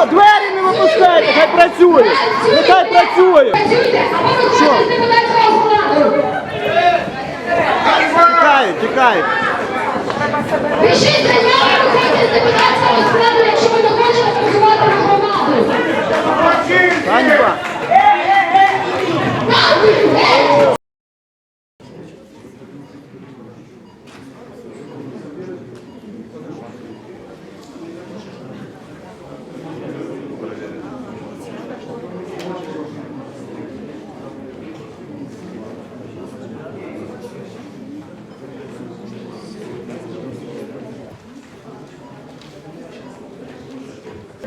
Во, двері не випускайте, хай працює. Нехай працює. Складу. Тікають, тікають. Пишіть заяву, виходьте з депутатського складу, якщо ви не хочете працювати на громаду. Ганьба.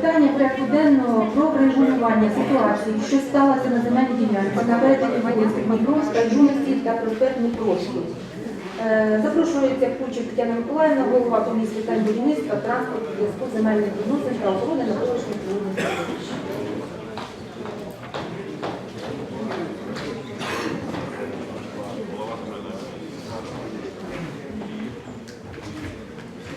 Питання порядку денного про врегулювання ситуації, що сталося на земельній ділянці на перетині Вадівська Дніпровська, Джумисті та проспект Дніпровський. Е, Запрошується Кучик Тетяна Миколаївна, голова комісії питань будівництва, транспорту, зв'язку земельних відносин та охорони навколишнього природного середовища.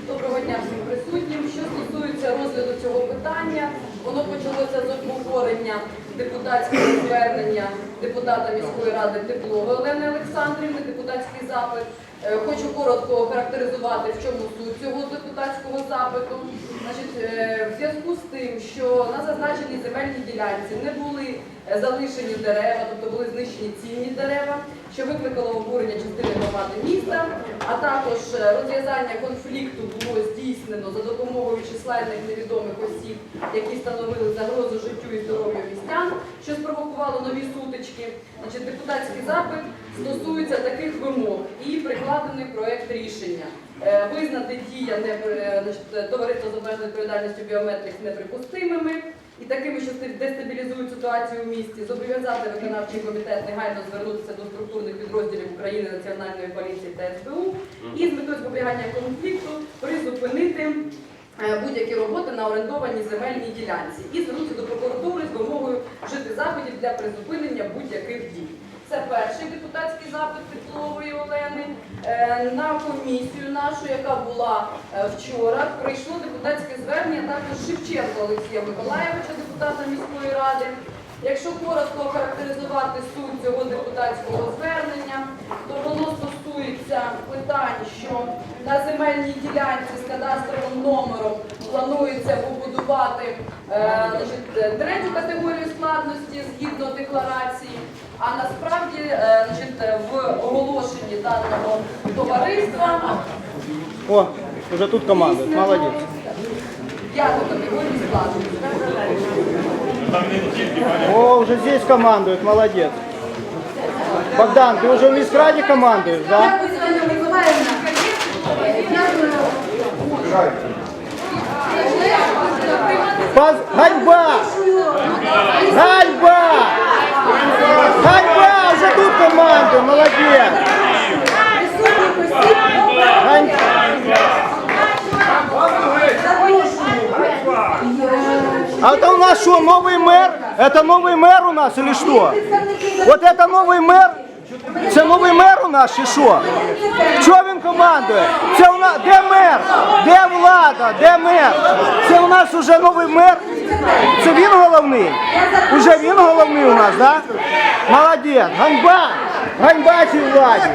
Доброго дня всім присутнім. Що стосується розгляду цього питання, воно почалося з обговорення депутатського звернення депутата міської ради Теплової Олени Олександрівни, депутатський запит. Е, Хочу коротко охарактеризувати, в чому суть цього депутатського запиту. Значить, е, в зв'язку з тим, що на зазначеній земельній ділянці не були е, залишені дерева, тобто були знищені цінні дерева, що викликало обурення частини громади міста, а також е, розв'язання конфлікту було здійснено за допомогою численних невідомих осіб, які становили загрозу життю і здоров'ю містян, що спровокувало нові сутички. Значить, депутатський запит стосується таких вимог і прикладений проект рішення. Е, Визнати дія е, товариства з обмеженою відповідальністю біометрикс неприпустимими і такими, що дестабілізують ситуацію в місті, зобов'язати виконавчий комітет негайно звернутися до структурних підрозділів України, Національної поліції та СБУ і з метою запобігання конфлікту призупинити е, будь-які роботи на орендованій земельній ділянці і звернутися до прокуратури з вимогою вжити заходів для призупинення будь-яких дій. Це перший депутатський запит Теплової Олени. Е, На комісію нашу, яка була е, вчора, прийшло депутатське звернення також Шевченко Олексія Миколаєвича, депутата міської ради. Якщо коротко охарактеризувати суть цього депутатського звернення, то воно стосується питань, що на земельній ділянці з кадастровим номером планується побудувати е, третю категорію складності згідно декларації. А насправді е, значить, е, в оголошенні даного товариства О, вже тут командують. Молодець. п'яту категорію складності. О, уже здесь командуют, молодец. Богдан, ты уже в Мискраде командуешь, да? Дякую, Тетяна Миколаївна. Дякую. Поз... Ганьба! Ганьба! Ганьба! Уже тут командуют, молодец! Присутніх осіб Гань... А это у нас что, новый мэр? Это новый мэр у нас или что? Вот это новый мэр? Це новий мер у нас чи що? Що він командує? Це у нас де мер? Де влада? Де мер? Це у нас уже новий мер. Це він головний? Уже він головний у нас, да? Молодець. Ганьба! Ганьба цій владі!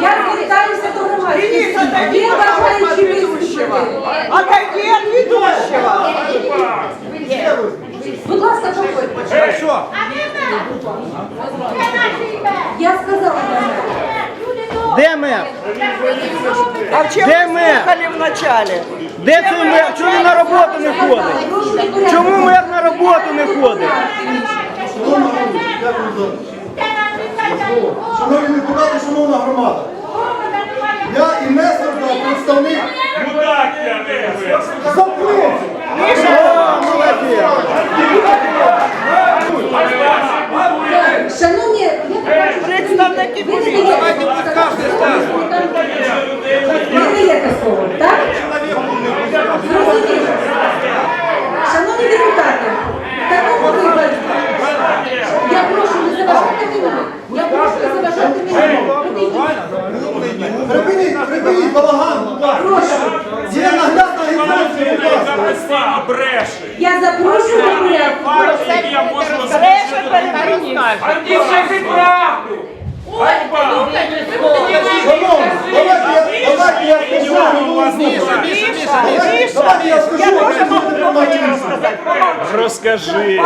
Я звертаюся до громадськості. Є бажаючі виступити. Отойди от ведущего! Будь ласка, проходьте. Хорошо. Я сказала, Де мер? А в вы мы? слухали в начале? Де цей мер? Чому він на роботу не ходить? Чому мер на роботу не ходить? Шановні депутати, шановна громада, я інвестор та представник Мудак я не Заткнись! О, молодець. Шановні, Представники ви не даєте Ви не даєте слово, так? Зрозуміло. Шановні депутати, в такому випадку я прошу не заважати мені. Я прошу не заважати мені. Подивіться. бреше. Я запрошую до порядку. Факти я можу Бреше перед мені. А ти скажи правду. Ганьба. Шановні, давайте я, давайте я скажу. Міша, Міша, Давайте я скажу. я а дуже ви можу будете помочь приймати розказати. Розкажи.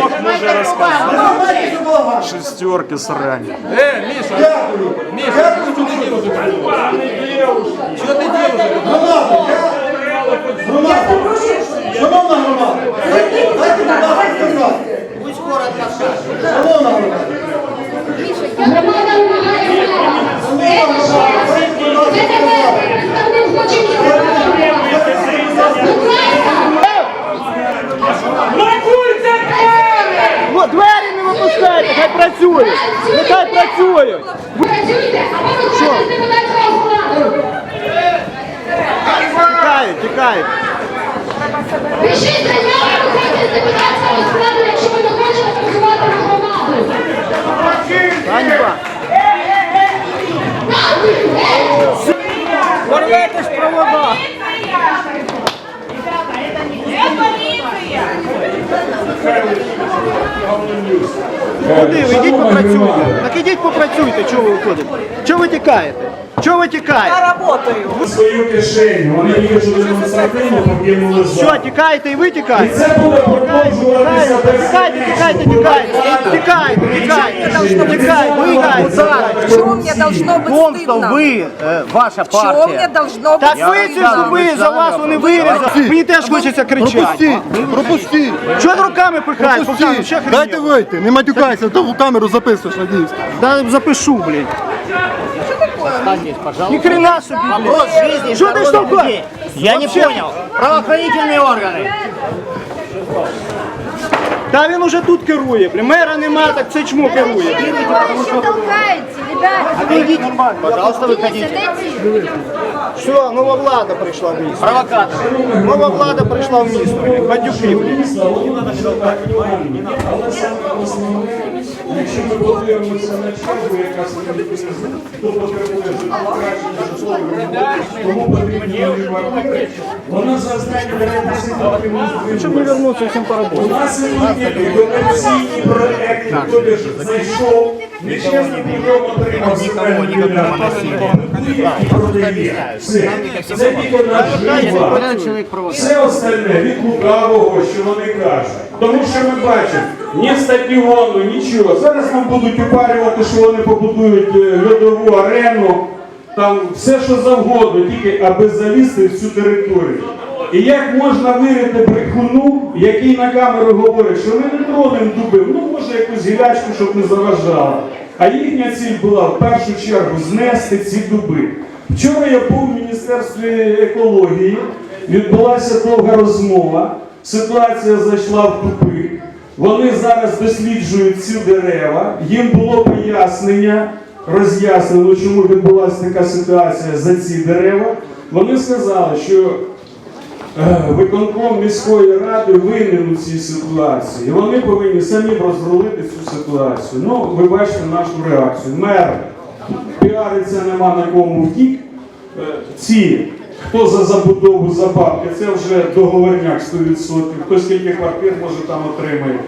Бог може розказати. Давайте за балаган. Шестерки срані. Дякую. Дякую. Громада, я... Громада, шановна громада, дайте, будь ласка, сказати. Шановна громада, Громада вимагає мера. Це ще раз. Це тебе представник хоче Будь ласка. Ну, двері не випускайте, хай працюють. Нехай працюють. Працюйте, а потім з депутатського складу. Тікають, тікають. Пишіть заяву, виходьте з депутатського складу, якщо ви не хочете працювати на громаду. Ганьба. Порвете ж провода. Куди ви? йдіть попрацюйте. Так ідіть попрацюйте, чого ви виходите? Чого ви тікаєте? Чого ви тікаєте? Я работаю. Свою кишеню. Вони її що демонстративно покинули Що, зал. тікаєте і ви І тікаєте? це буде продовжуватися без Тікайте, тікайте, тікайте, тікайте, тікайте, тікайте, тікайте. Мне должно быть том, что стыдно? вы, э, ваша Чего мне партия, должно быть Так ви ці стыдно? зуби за вас вони вирізали. Мені теж хочеться кричати. пропустіть, пропустіть, Чого ти руками пихаєш? Богдан, пропустіть. ще Дайте хренів. вийти, не матюкайся, то в камеру записуєш, надіюсь. Да запишу, блін. Ні хрена собі. вопрос жизни и Что ты здоровья что такое? людей. Я не понял. Правоохранительные органы. Та він уже тут керує, блін. Мера нема, так це чмо керує. Что толкаете, ребята? Пожалуйста, выходите. Все, нова влада прийшла в місто. Провокатор. Нова влада прийшла в місто. Бандюки, блін. Якщо ми подивимося на чергу, яка стоїть, хто потребує покращення житлових тому потрібно воювати. Вона за останні 10 років не Щоб не вернутися всім по У нас великі комерційні проекти, тобто ж зайшов, нечесно прийом отримав земельну і продає. Все. Це тільки наш жива. Все остальне від лукавого, що вони кажуть. Тому що ми бачимо, ні стадіону, нічого. Зараз нам будуть упарювати, що вони побудують е, льодову арену, там все, що завгодно, тільки аби залізти в цю територію. І як можна вірити брехуну, який на камеру говорить, що ми не тронемо дуби, ну може якусь гілячку, щоб не заважала. А їхня ціль була в першу чергу знести ці дуби. Вчора я був в Міністерстві екології, відбулася довга розмова, ситуація зайшла в тупик. Вони зараз досліджують ці дерева, їм було пояснення, роз'яснено, чому відбулася така ситуація за ці дерева. Вони сказали, що Е, Виконком міської ради винен у цій ситуації. І вони повинні самі розрулити цю ситуацію. Ну, ви бачите нашу реакцію. Мер піариться нема на кому втік. Е, Ці, хто за забудову за бабки, це вже договорняк 100%. Хто скільки квартир може там отримає,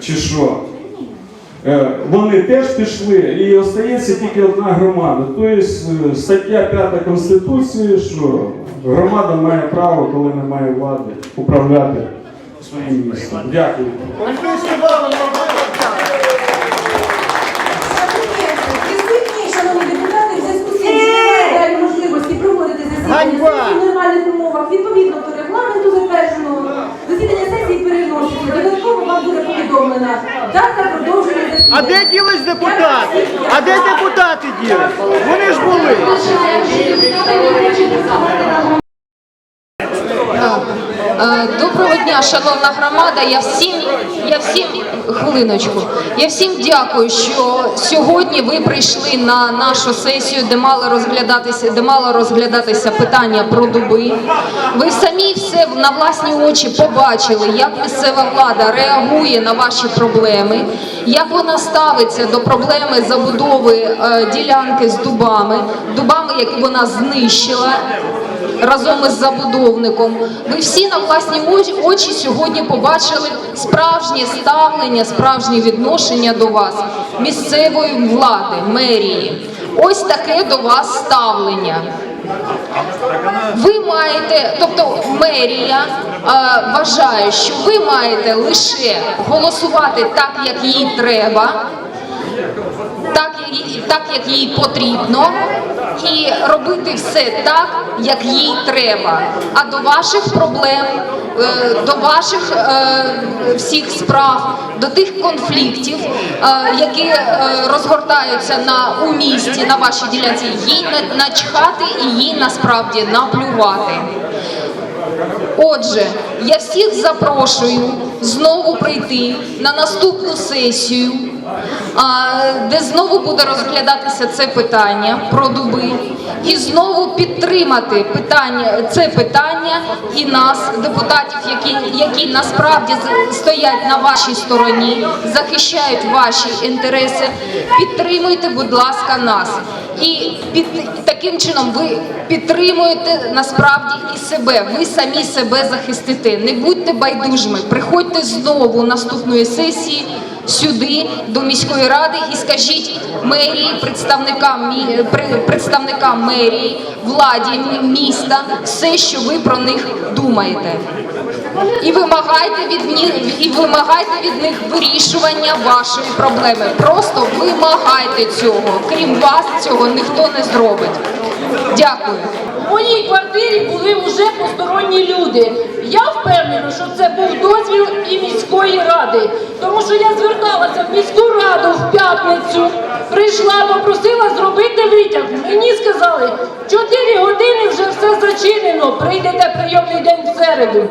чи що. Е, Вони теж пішли, і остається тільки одна громада. Тобто е, стаття 5 Конституції, що громада має право, коли немає влади, управляти своїм містом. Дякую. Присутні, шановні депутати, в зв'язку з цим, що немає реальної можливості проводити засідання Ганьба! сесії в нормальних умовах, відповідно до регламенту затвердженого, засідання сесії переноситься. Додатково вам буде повідомлена дата продовження засідання. А де ділись депутати? А де депутати ділись? Вони ж були. Вважаю, Доброго дня, шановна громада. Я всім, я всім хвилиночку. Я всім дякую, що сьогодні ви прийшли на нашу сесію, де мало розглядатися, де мало розглядатися питання про дуби. Ви самі все на власні очі побачили, як місцева влада реагує на ваші проблеми, як вона ставиться до проблеми забудови е, ділянки з дубами, дубами, які вона знищила. Разом із забудовником. Ви всі на власні очі- сьогодні побачили справжнє ставлення, справжнє відношення до вас місцевої влади, мерії. Ось таке до вас ставлення. Ви маєте, тобто мерія е, вважає, що ви маєте лише голосувати так, як їй треба, так, так, як їй потрібно, і робити все так, як їй треба. А до ваших проблем, е, до ваших е, всіх справ, до тих конфліктів, е, які розгортаються на у місті, на вашій ділянці, їй на- начхати і їй насправді наплювати. Отже, я всіх запрошую знову прийти на наступну сесію, де знову буде розглядатися це питання про дуби, і знову підтримати питання, це питання і нас, депутатів, які, які насправді стоять на вашій стороні, захищають ваші інтереси. Підтримуйте, будь ласка, нас. І під таким чином ви підтримуєте насправді і себе. Ви самі себе захистите. Не будьте байдужими. Приходьте знову наступної сесії сюди до міської ради і скажіть мерії, представникам представникам мерії, владі міста все, що ви про них думаєте. І вимагайте від них і вимагайте від них вирішування вашої проблеми. Просто вимагайте цього. Крім вас, цього ніхто не зробить. Дякую. Моїй квартирі були вже посторонні люди. Я впевнена, що це був дозвіл і міської ради. Тому що я зверталася в міську раду в п'ятницю, прийшла, попросила зробити витяг. Мені сказали, 4 години вже все зачинено, прийдете прийомний день в середу.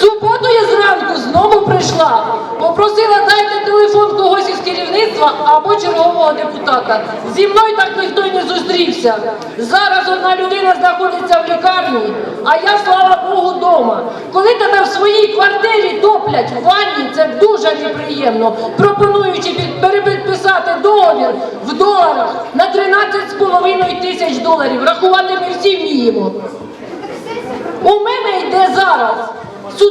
Суботу я зранку знову прийшла, попросила дайте телефон когось із керівництва або чергового депутата. Зі мною так ніхто й не зустрівся. Зараз одна людина знаходиться в лікарні, а я, слава Богу, вдома. Коли тебе в своїй квартирі топлять в ванні, це дуже неприємно. Пропонуючи під- перепідписати договір в доларах на 13,5 тисяч доларів. Рахувати ми всі вміємо. У мене йде зараз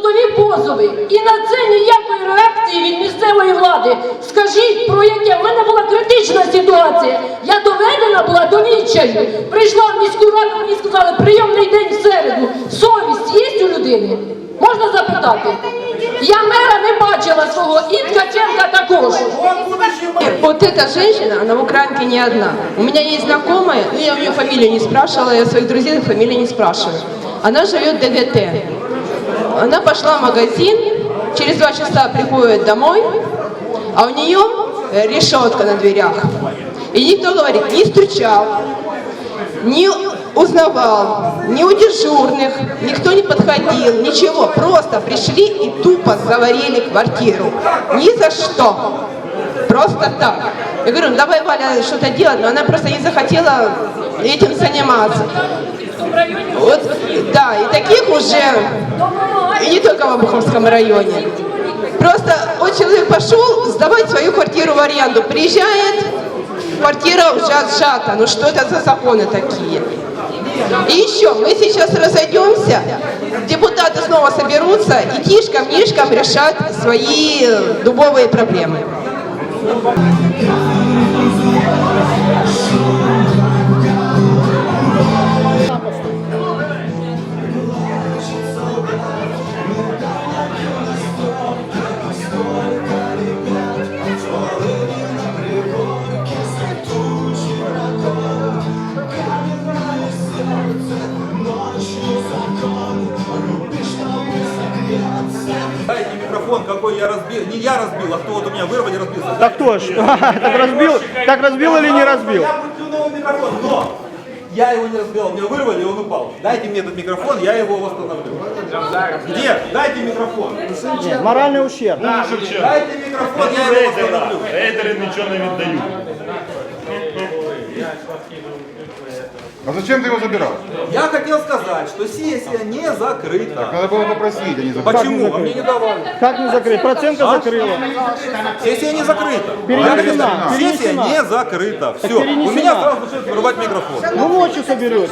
судові позови, і на це ніякої реакції від місцевої влади. Скажіть, про яке в мене була критична ситуація. Я доведена була до відчаю. Прийшла в міську раду, мені сказали, прийомний день в середу. Совість є у людини? Можна запитати? Я мера не бачила свого, і Ткаченка також. Вот эта женщина, она в Украинке не одна. У меня есть знакомая, ну я у нее фамилию не спрашивала, я своих друзей фамилии не спрашиваю. Она живет в ДГТ. Она пошла в магазин, через два часа приходит домой, а у нее э, решетка на дверях. И никто говорит, не стучал, не узнавал, ни у дежурных, никто не подходил, ничего. Просто пришли и тупо заварили квартиру. Ни за что. Просто так. Я говорю, ну давай, Валя, что-то делать, но она просто не захотела этим заниматься. Вот, да, и таких уже, и не только в Обуховском районе. Просто вот человек пошел сдавать свою квартиру в аренду, приезжает, квартира уже отжата. Ну что это за законы такие? И еще, мы сейчас разойдемся, депутаты снова соберутся и тишком-нишком решать свои дубовые проблемы. Так кто ж? Так разбил, так разбил или не разбил? Я новый микрофон, но я его не разбил, меня вырвали, и он упал. Дайте мне этот микрофон, я его восстановлю. Где? Дайте микрофон. Нет, моральный ущерб. Дайте микрофон, я его восстановлю. Рейдери нічого не віддають. А зачем ты его забирал? Я хотел сказать, что сессия не закрыта. Надо было попросить, а не забирать. Почему? А мне не давали. Как не закрыть? Процентка закрыла. Сессия не закрыта. Перенесена, Я Сессия перенесена. не закрыта. Все. перенесена. У меня сразу начинается вырубать микрофон. Ну ночью соберетесь.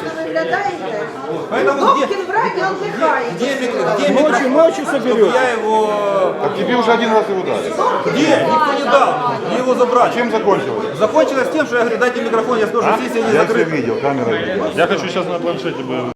Поэтому где, где, микро- где Ночью, микрофон? ночью соберетесь. я его... Так тебе уже один раз его дали. Где? Никто не дал. Мне его забрали. Чем закончилось? Закончилось тем, что я говорю, дайте микрофон, я скажу, что сессия не Я тебя закрыта. видел, камера. Я хочу сейчас на планшете бы